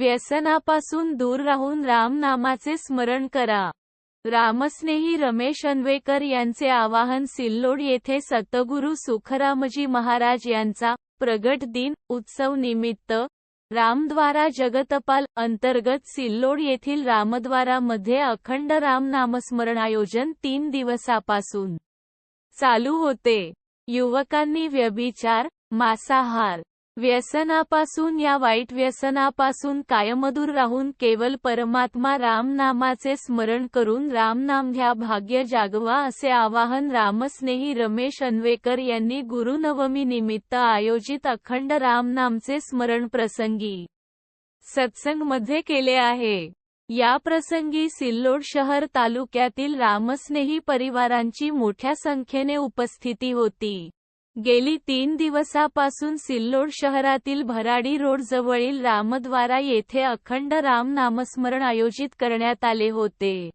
व्यसनापासून दूर राहून रामनामाचे स्मरण करा. रामस्नेही रमेश अन्वेकर यांचे आवाहन सिल्लोड येथे सतगुरु सुखरामजी महाराज यांचा प्रगट दिन उत्सव निमित्त रामद्वारा जगतपाल अंतर्गत सिल्लोड येथील रामद्वारामध्ये अखंड राम नामस्मरण आयोजन तीन दिवसापासून चालू होते. युवकांनी व्यभिचार मांसाहार व्यसनापासून या वाईट व्यसनापासून कायमदूर राहून केवळ परमात्मा रामनामाचे स्मरण करून रामनाम घ्या भाग्य जागवा असे आवाहन रामस्नेही रमेश अन्वेकर यांनी गुरुनवमी निमित्त आयोजित अखंड रामनामचे स्मरण प्रसंगी सत्संगमध्ये केले आहे. या प्रसंगी सिल्लोड शहर तालुक्यातील रामस्नेही परिवारांची मोठ्या संख्येने उपस्थिती होती. गेली तीन दिवसापासून सिल्लोड शहरातील भराडी रोड जवळील रामद्वारा येथे अखंड राम नामस्मरण आयोजित करण्यात आले होते.